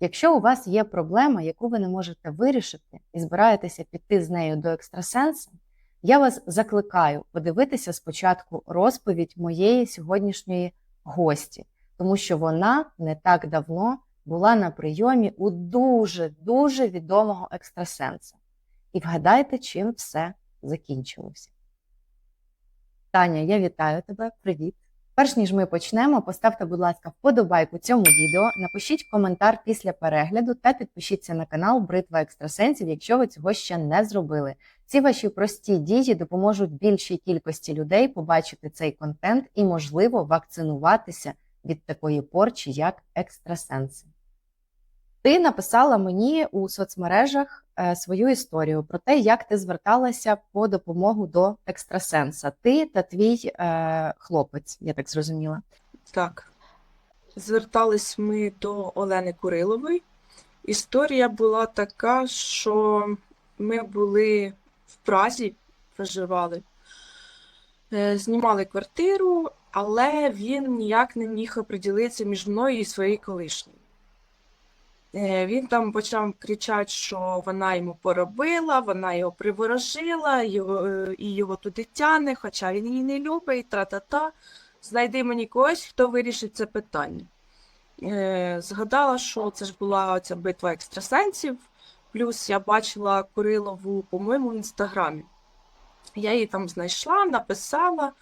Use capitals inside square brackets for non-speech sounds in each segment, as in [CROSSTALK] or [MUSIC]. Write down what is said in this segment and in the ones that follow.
Якщо у вас є проблема, яку ви не можете вирішити, і збираєтеся піти з нею до екстрасенса, я вас закликаю подивитися спочатку розповідь моєї сьогоднішньої гості, тому що вона не так давно була на прийомі у дуже дуже відомого екстрасенса. І вгадайте, чим все закінчилося. Таня, я вітаю тебе. Привіт. Перш ніж ми почнемо, поставте, будь ласка, вподобайку цьому відео, напишіть коментар після перегляду та підпишіться на канал Бритва Екстрасенсів, якщо ви цього ще не зробили. Ці ваші прості дії допоможуть більшій кількості людей побачити цей контент і, можливо, вакцинуватися від такої порчі, як екстрасенси. Ти написала мені у соцмережах е, свою історію про те, як ти зверталася по допомогу до екстрасенса. Ти та твій е, хлопець, я так зрозуміла. Так. Звертались ми до Олени Курилової. Історія була така, що ми були в Празі, проживали, Е, знімали квартиру, але він ніяк не міг оприділитися між мною і своєю колишньою. Е, Він там почав кричати, що вона йому поробила, вона його приворожила, його, е, і його туди тяне, хоча він її не любить, тра-та-та. Знайди мені когось, хто вирішить це питання. Е, Згадала, що це ж була ця битва екстрасенсів, плюс я бачила Курилову, по-моєму, в інстаграмі. Я її там знайшла, написала.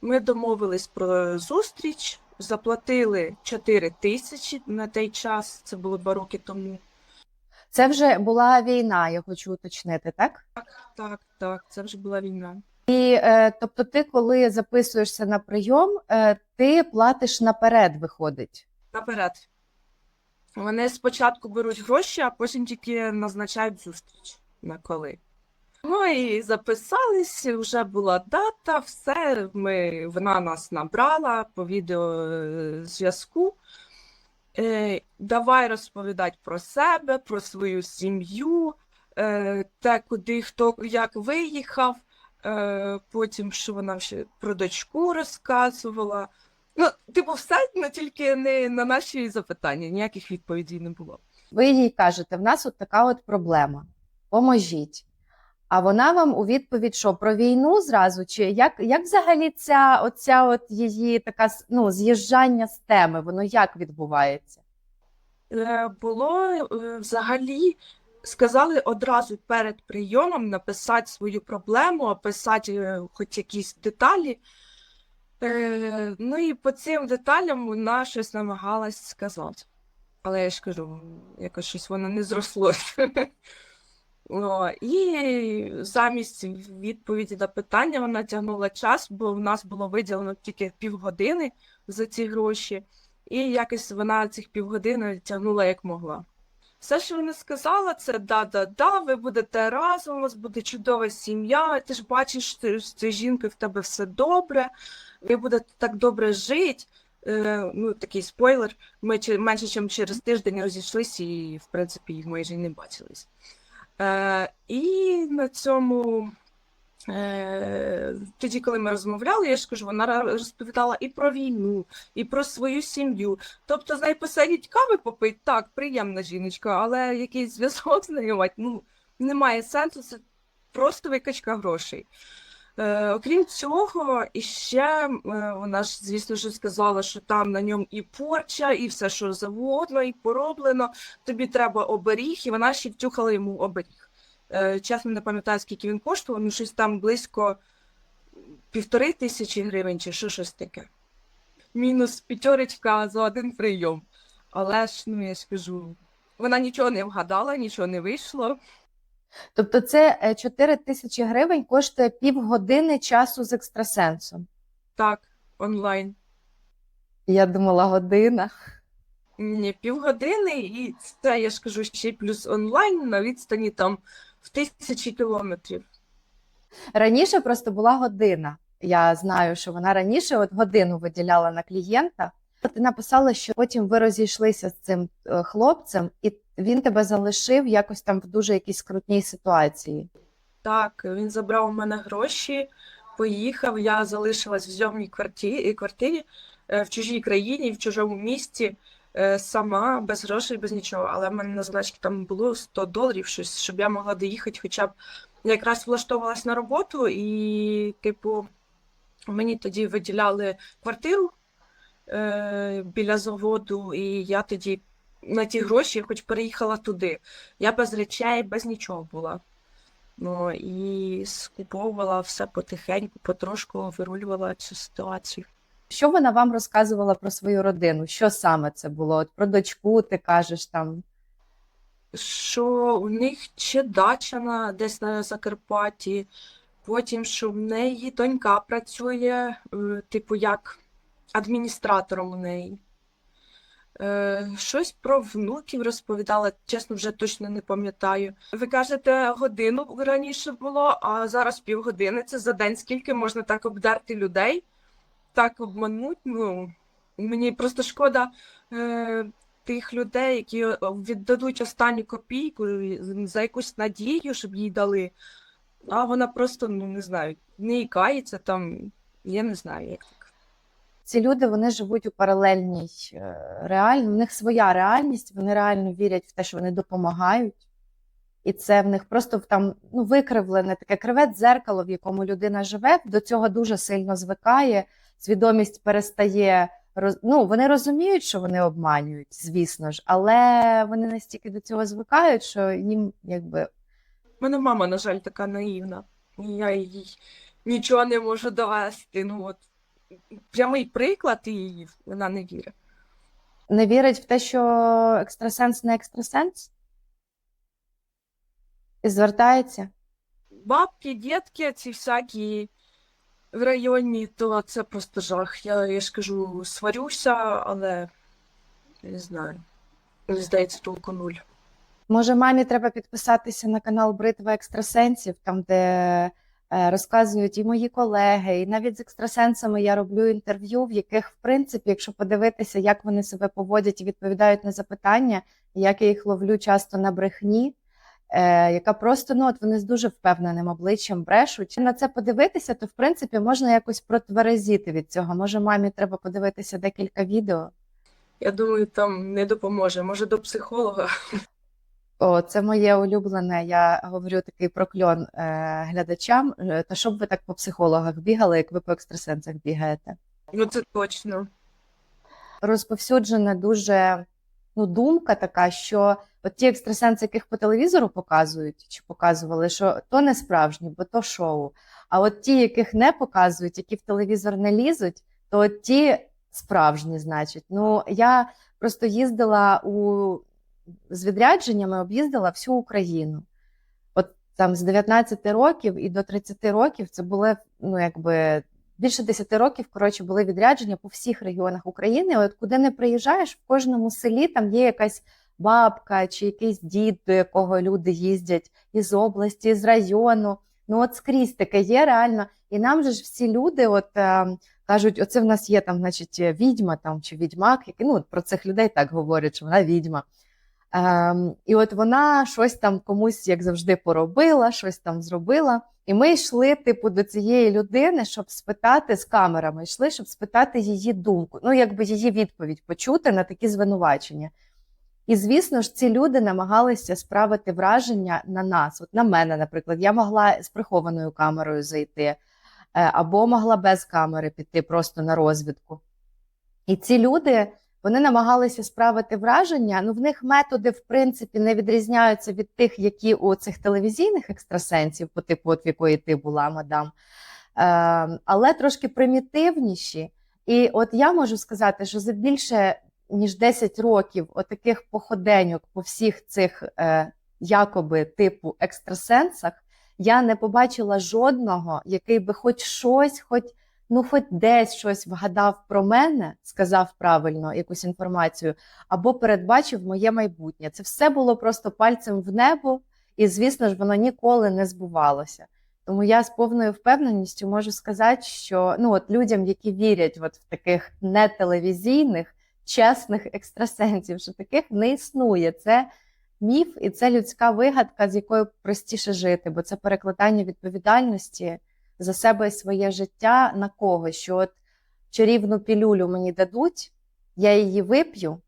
Ми домовились про зустріч, заплатили 4 тисячі на той час, це було два роки тому. Це вже була війна, я хочу уточнити, так? Так, так, це вже була війна. І е, тобто, ти, коли записуєшся на прийом, е, ти платиш наперед, виходить. Наперед. Вони спочатку беруть гроші, а потім тільки назначають зустріч на коли. Ну і записались, вже була дата, все. Ми, вона нас набрала по відеозв'язку. Е, давай розповідати про себе, про свою сім'ю, е, те, куди хто як виїхав. Е, потім, що вона ще про дочку розказувала. Ну, типу, все, але тільки не на наші запитання, ніяких відповідей не було. Ви їй кажете, в нас от така от проблема. Поможіть. А вона вам у відповідь, що про війну зразу, чи як, як взагалі ця оця от її така ну, з'їжджання з теми, воно як відбувається? Е, Було е, взагалі, сказали одразу перед прийомом написати свою проблему, описати е, хоч якісь деталі. Ну і по цим деталям вона щось намагалась сказати. Але я ж кажу, якось щось воно не зросло. [LAUGHS] І замість відповіді на питання вона тягнула час, бо в нас було виділено тільки півгодини за ці гроші, і якось вона цих півгодини тягнула як могла. Все, що вона сказала, це да-да-да, ви будете разом, у вас буде чудова сім'я, ти ж бачиш, ти з цією жінкою в тебе все добре, ви будете так добре жити. Е, ну, такий спойлер. Ми менше, ніж через тиждень розійшлися і, в принципі, майже й не бачились. Е, і на цьому, е, тоді, коли ми розмовляли, я ж кажу, вона розповідала і про війну, і про свою сім'ю. Тобто, з нею посидіть кави попить, так, приємна жіночка, але якийсь зв'язок з нею мати, ну, немає сенсу, це просто викачка грошей. Е, окрім цього, іще е, вона ж, звісно, що сказала, що там на ньому і порча, і все, що завгодно, і пороблено. Тобі треба оберіг, і вона ще втюхала йому оберіг. Е, чесно, не пам'ятаю, скільки він коштував, ну щось там близько півтори тисячі гривень, чи що щось таке. Мінус п'ятерочка за один прийом. Але ж, ну я ж кажу, вона нічого не вгадала, нічого не вийшло. Тобто, це е, 4 тисячі гривень коштує півгодини часу з екстрасенсом. Так, онлайн. Я думала, година. Ні, півгодини, і це я ж кажу ще плюс онлайн на відстані там в тисячі кілометрів. Раніше просто була година. Я знаю, що вона раніше от годину виділяла на клієнта. Ти написала, що потім ви розійшлися з цим е, хлопцем, і він тебе залишив якось там в дуже якійсь скрутній ситуації. Так, він забрав у мене гроші, поїхав. Я залишилась в зйомній квартирі, квартирі е, в чужій країні, в чужому місті. е, сама, без грошей, без нічого. Але в мене на заначці там було 100 доларів, щось, щоб я могла доїхати хоча б. Я якраз влаштовувалась на роботу, і, типу, мені тоді виділяли квартиру е, біля заводу, і я тоді на ті гроші хоч переїхала туди. Я без речей, без нічого була. Ну і скуповувала все потихеньку, потрошку вирулювала цю ситуацію. Що вона вам розказувала про свою родину? Що саме це було? От про дочку ти кажеш там. Що у них ще дача на десь на Закарпатті, потім, що в неї донька працює, е, типу, як адміністратором у неї. Е, щось про внуків розповідала, чесно, вже точно не пам'ятаю. Ви кажете, годину раніше було, а зараз півгодини. Це за день скільки можна так обдерти людей, так обмануть. Ну, мені просто шкода е, тих людей, які віддадуть останню копійку за якусь надію, щоб їй дали. А вона просто, ну не знаю, не ікається там, я не знаю, як. Ці люди вони живуть у паралельній е, реальності, в них своя реальність, вони реально вірять в те, що вони допомагають. І це в них просто там ну, викривлене таке криве дзеркало, в якому людина живе, до цього дуже сильно звикає, свідомість перестає роз... ну, вони розуміють, що вони обманюють, звісно ж, але вони настільки до цього звикають, що їм якби У мене мама, на жаль, така наївна. Я їй нічого не можу довести. Ну от прямий приклад, і вона не вірить. не вірить в те, що екстрасенс не екстрасенс, і звертається. Бабки, дітки, ці всякі в районі, то це просто жах. Я, я ж кажу, сварюся, але не знаю. Мені здається, толку нуль. Може, мамі треба підписатися на канал Бритва екстрасенсів, там, де розказують і мої колеги, і навіть з екстрасенсами я роблю інтерв'ю, в яких, в принципі, якщо подивитися, як вони себе поводять і відповідають на запитання, як я їх ловлю часто на брехні, е, яка просто ну, от вони з дуже впевненим обличчям брешуть. На це подивитися, то в принципі можна якось протверезіти від цього. Може, мамі треба подивитися декілька відео. Я думаю, там не допоможе. Може, до психолога. О, це моє улюблене. Я говорю такий прокльон е, глядачам. е, Та щоб ви так по психологах бігали, як ви по екстрасенсах бігаєте. Ну це точно. Розповсюджена дуже ну, думка така, що от ті екстрасенси, яких по телевізору показують чи показували, що то не справжні, бо то шоу. А от ті, яких не показують, які в телевізор не лізуть, то от ті справжні, значить. Ну я просто їздила у з відрядженнями, об'їздила всю Україну. От там з 19 років і до 30 років це були ну якби більше 10 років коротше були відрядження по всіх регіонах України. От куди не приїжджаєш, в кожному селі там є якась бабка чи якийсь дід, до якого люди їздять із області, з району. Ну от скрізь таке є реально. І нам же ж всі люди, от е, кажуть, оце в нас є там, значить, відьма там чи відьмак, який ну про цих людей так говорять, що вона відьма. Ем, і от вона щось там комусь, як завжди, поробила, щось там зробила. І ми йшли, типу, до цієї людини, щоб спитати з камерами, йшли, щоб спитати її думку, ну, якби її відповідь почути на такі звинувачення. І, звісно ж, ці люди намагалися справити враження на нас. От на мене, наприклад, я могла з прихованою камерою зайти, е, або могла без камери піти просто на розвідку. І ці люди вони намагалися справити враження. Ну, в них методи, в принципі, не відрізняються від тих, які у цих телевізійних екстрасенсів, по типу, от в якої ти була, мадам, е, але трошки примітивніші. І от я можу сказати, що за більше ніж 10 років отаких походеньок по всіх цих е, якоби типу екстрасенсах, я не побачила жодного, який би хоч щось, хоч ну, хоч десь щось вгадав про мене, сказав правильно якусь інформацію, або передбачив моє майбутнє. Це все було просто пальцем в небо, і, звісно ж, воно ніколи не збувалося. Тому я з повною впевненістю можу сказати, що ну, от людям, які вірять от в таких нетелевізійних, чесних екстрасенсів, що таких не існує. Це міф і це людська вигадка, з якою простіше жити, бо це перекладання відповідальності за себе своє життя на когось, що от чарівну пілюлю мені дадуть, я її вип'ю,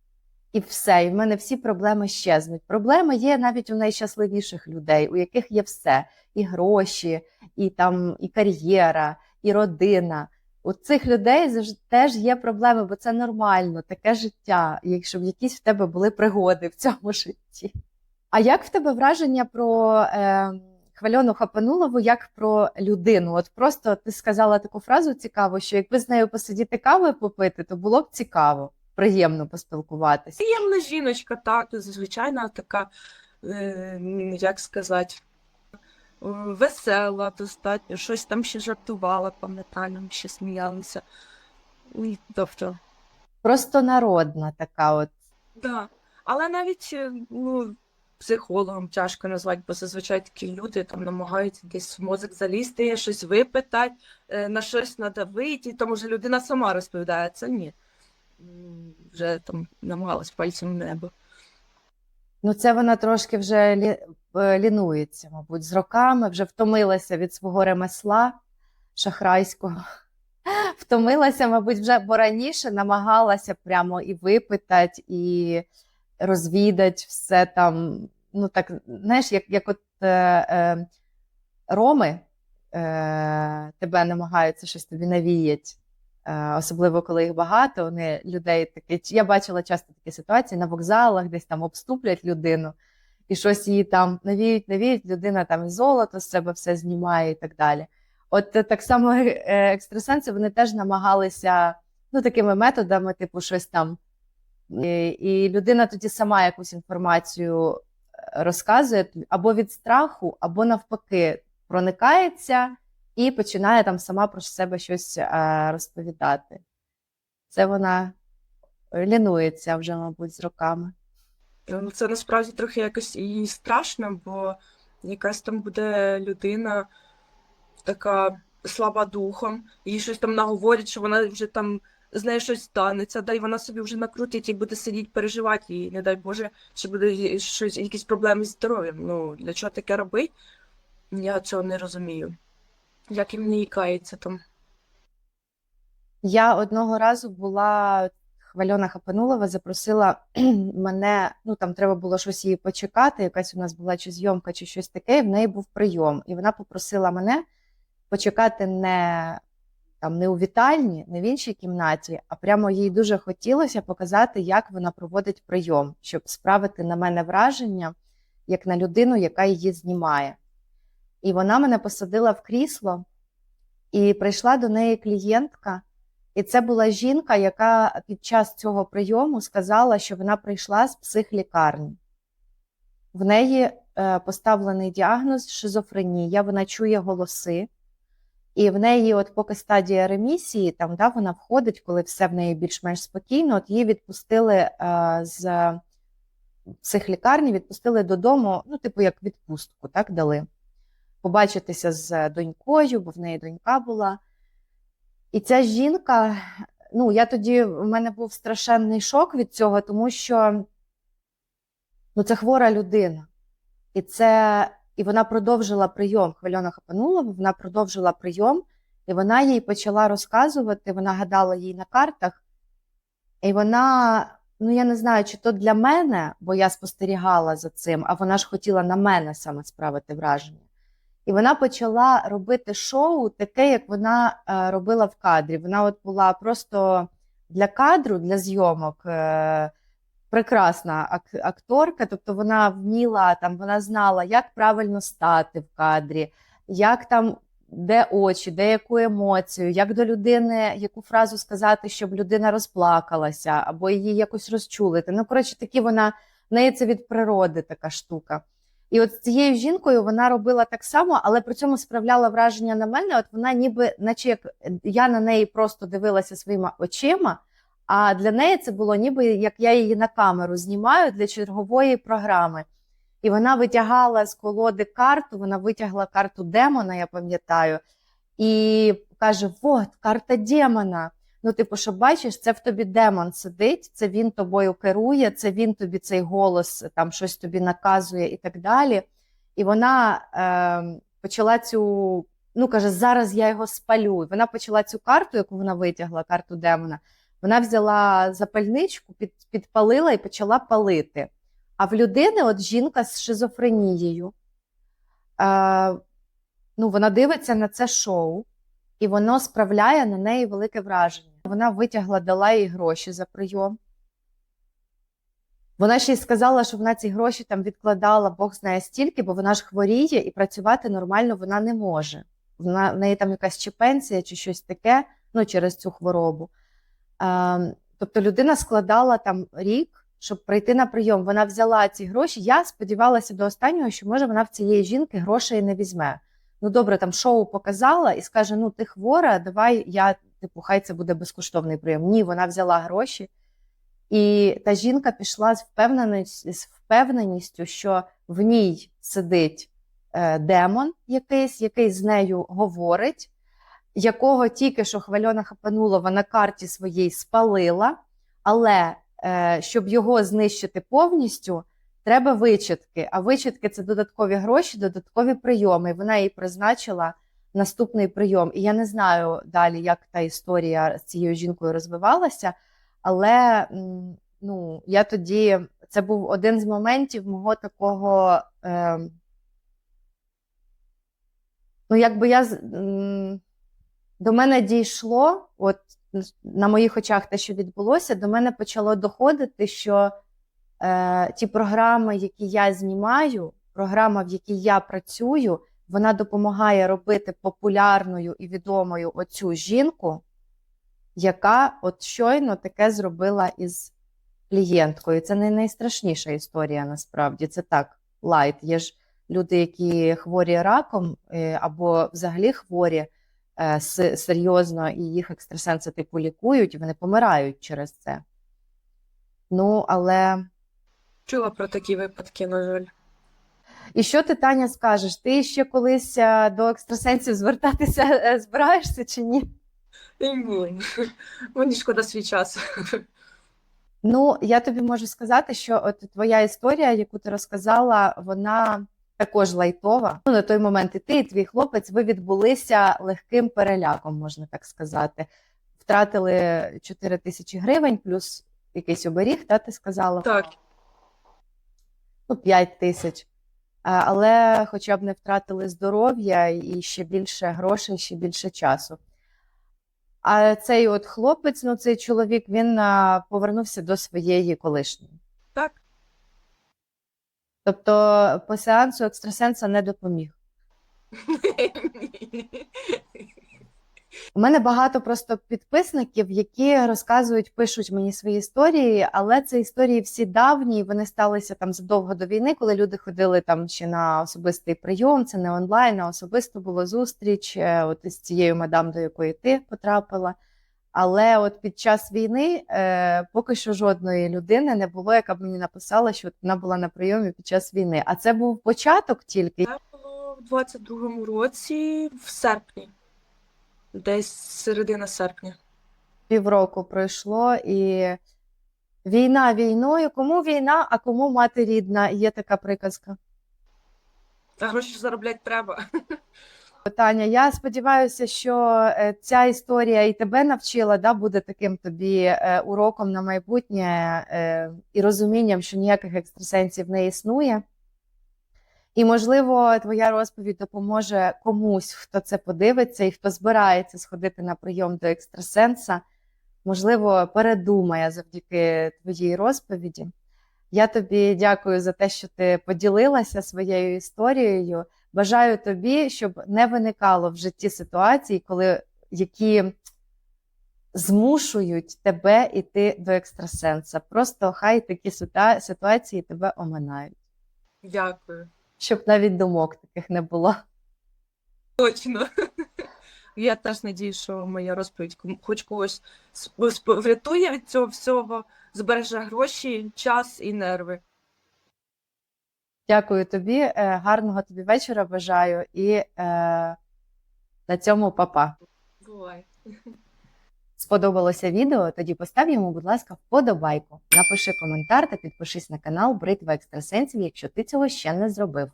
і все. І в мене всі проблеми щезнуть. Проблеми є навіть у найщасливіших людей, у яких є все: і гроші, і там, і кар'єра, і родина. У цих людей теж є проблеми, бо це нормально, таке життя, якщо б якісь в тебе були пригоди в цьому житті. А як в тебе враження про е, Хвальону Хапанулову як про людину? От просто ти сказала таку фразу цікаву, що якби з нею посидіти кавою попити, то було б цікаво, приємно поспілкуватися. Приємна жіночка, так, звичайна така, е, як сказати, е, весела достатньо, щось там ще жартувала, пам'ятаю, ще сміялися. І, Тобто, Просто народна така, от да. Але навіть е, ну, психологом тяжко назвати, бо зазвичай такі люди там намагаються десь в мозок залізти, щось випитати, е, на щось надавити, і тому вже людина сама розповідає, це ні. Вже там намагалась пальцем в небо. ну це вона трошки вже лі, е, лінується, мабуть, з роками, вже втомилася від свого ремесла шахрайського. [LAUGHS] Втомилася, мабуть, вже бо раніше намагалася прямо і випитати, і розвідати все там. Ну так, знаєш, як, як от е, е, роми е, тебе намагаються щось тобі навіяти, е, особливо коли їх багато. Вони людей такі. Я бачила часто такі ситуації на вокзалах, десь там обступлять людину і щось її там навіють, навіють, людина там і золото з себе все знімає і так далі. От е, так само е, екстрасенси вони теж намагалися ну, такими методами, типу, щось там. І, і людина тоді сама якусь інформацію е, розказує або від страху, або навпаки, проникається і починає там сама про себе щось е, розповідати. Це вона лінується вже, мабуть, з роками. Ну, Це насправді трохи якось і страшно, бо якась там буде людина така слаба духом, їй щось там наговорять, що вона вже там з нею щось станеться, да й вона собі вже накрутить і буде сидіти, переживати, і не дай Боже, що буде щось, якісь проблеми з здоров'ям. Ну, для чого таке робити? Я цього не розумію. Як їм не ікається там. Я одного разу була Хвальона Хапанулова, запросила [CLEARS THROAT] мене, ну там треба було щось її почекати, якась у нас була чи зйомка, чи щось таке, і в неї був прийом. І вона попросила мене почекати не, там, не у вітальні, не в іншій кімнаті, а прямо їй дуже хотілося показати, як вона проводить прийом, щоб справити на мене враження, як на людину, яка її знімає. І вона мене посадила в крісло, і прийшла до неї клієнтка. І це була жінка, яка під час цього прийому сказала, що вона прийшла з психлікарні. В неї е, поставлений діагноз шизофренія, вона чує голоси, і в неї, от поки стадія ремісії, там да, вона входить, коли все в неї більш-менш спокійно, от її відпустили е, з психлікарні, відпустили додому, ну, типу, як відпустку, так дали. Побачитися з донькою, бо в неї донька була. І ця жінка, ну я тоді в мене був страшенний шок від цього, тому що ну, це хвора людина. І це, і вона продовжила прийом. Хвильона Хапанулова, вона продовжила прийом, і вона їй почала розказувати, вона гадала їй на картах. І вона, ну я не знаю, чи то для мене, бо я спостерігала за цим, а вона ж хотіла на мене саме справити враження. І вона почала робити шоу таке, як вона е, робила в кадрі. Вона от була просто для кадру, для зйомок е, прекрасна ак- акторка. Тобто вона вміла там, вона знала, як правильно стати в кадрі, як там, де очі, де яку емоцію, як до людини, яку фразу сказати, щоб людина розплакалася, або її якось розчулити. Ну, коротше, такі вона в неї це від природи така штука. І от з цією жінкою вона робила так само, але при цьому справляла враження на мене. От вона ніби, наче як я на неї просто дивилася своїми очима, а для неї це було ніби як я її на камеру знімаю для чергової програми. І вона витягала з колоди карту, вона витягла карту демона, я пам'ятаю, і каже: От, карта демона. Ну, типу, що бачиш, це в тобі демон сидить, це він тобою керує, це він тобі цей голос там щось тобі наказує і так далі. І вона е, почала цю, ну каже, зараз я його спалю. Вона почала цю карту, яку вона витягла, карту демона. Вона взяла запальничку, під, підпалила і почала палити. А в людини, от жінка з шизофренією, е, ну, вона дивиться на це шоу, і воно справляє на неї велике враження. Вона витягла, дала їй гроші за прийом. Вона ще й сказала, що вона ці гроші там відкладала, Бог знає стільки, бо вона ж хворіє і працювати нормально вона не може. Вона, в неї там якась чи пенсія, чи щось таке, ну, через цю хворобу. Е, тобто людина складала там рік, щоб прийти на прийом. Вона взяла ці гроші. Я сподівалася до останнього, що може вона в цієї жінки грошей не візьме. Ну добре, там шоу показала і скаже: Ну, ти хвора, давай я, типу, хай це буде безкоштовний прийом. Ні, вона взяла гроші. І та жінка пішла з впевненістю, з впевненістю, що в ній сидить е, демон якийсь, який з нею говорить, якого тільки що хвальона Хапанулова на карті своїй спалила, але е, щоб його знищити повністю, треба вичитки. А вичитки це додаткові гроші, додаткові прийоми. Вона їй призначила наступний прийом. І я не знаю далі, як та історія з цією жінкою розвивалася. Але ну, я тоді це був один з моментів мого такого. Е, ну, якби я до мене дійшло, от на моїх очах те, що відбулося, до мене почало доходити, що е, ті програми, які я знімаю, програма, в якій я працюю, вона допомагає робити популярною і відомою оцю жінку, яка от щойно таке зробила із клієнткою. Це не найстрашніша історія насправді. Це так, лайт. Є ж люди, які хворі раком е, або взагалі хворі серйозно, і їх екстрасенси типу лікують, вони помирають через це. Ну, але Чула про такі випадки, на жаль. і що ти, Таня, скажеш? Ти ще колись е, до екстрасенсів звертатися е, збираєшся чи ні? Ні, Мені шкода свій час. Ну, я тобі можу сказати, що от твоя історія, яку ти розказала, вона також лайтова. Ну, на той момент і ти, і твій хлопець, ви відбулися легким переляком, можна так сказати. Втратили 4 тисячі гривень, плюс якийсь оберіг, та ти сказала? Так, ну, 5 тисяч. Але хоча б не втратили здоров'я і ще більше грошей, ще більше часу. А цей от хлопець, ну цей чоловік, він повернувся до своєї колишньої. так. Тобто по сеансу екстрасенса не допоміг. У мене багато просто підписників, які розказують, пишуть мені свої історії, але це історії всі давні. Вони сталися там задовго до війни, коли люди ходили там ще на особистий прийом. Це не онлайн, а особисто було зустріч. е, От із цією мадам, до якої ти потрапила. Але от під час війни е, поки що жодної людини не було, яка б мені написала, що вона була на прийомі під час війни. А це був початок тільки. Це було в 22-му році, в серпні. Десь середина серпня. півроку пройшло, і війна війною. Кому війна, а кому мати рідна? Є така приказка. А гроші заробляти треба. [LAUGHS] Таня, я сподіваюся, що е, ця історія і тебе навчила, да, буде таким тобі е, уроком на майбутнє е, і розумінням, що ніяких екстрасенсів не існує. І, можливо, твоя розповідь допоможе комусь, хто це подивиться і хто збирається сходити на прийом до екстрасенса. Можливо, передумає завдяки твоїй розповіді. Я тобі дякую за те, що ти поділилася своєю історією. Бажаю тобі, щоб не виникало в житті ситуацій, коли які змушують тебе йти до екстрасенса. Просто хай такі ситуації тебе оминають, Дякую. щоб навіть думок таких не було. Точно. [LAUGHS] Я теж надію, що моя розповідь хоч когось врятує від цього всього, збереже гроші, час і нерви. Дякую тобі, е, гарного тобі вечора бажаю і е, на цьому папа. Бувай. Сподобалося відео? Тоді постав йому, будь ласка, вподобайку. Напиши коментар та підпишись на канал Бритва Екстрасенсів, якщо ти цього ще не зробив.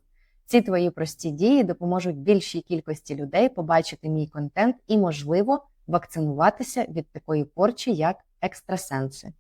Ці твої прості дії допоможуть більшій кількості людей побачити мій контент і, можливо, вакцинуватися від такої порчі, як екстрасенси.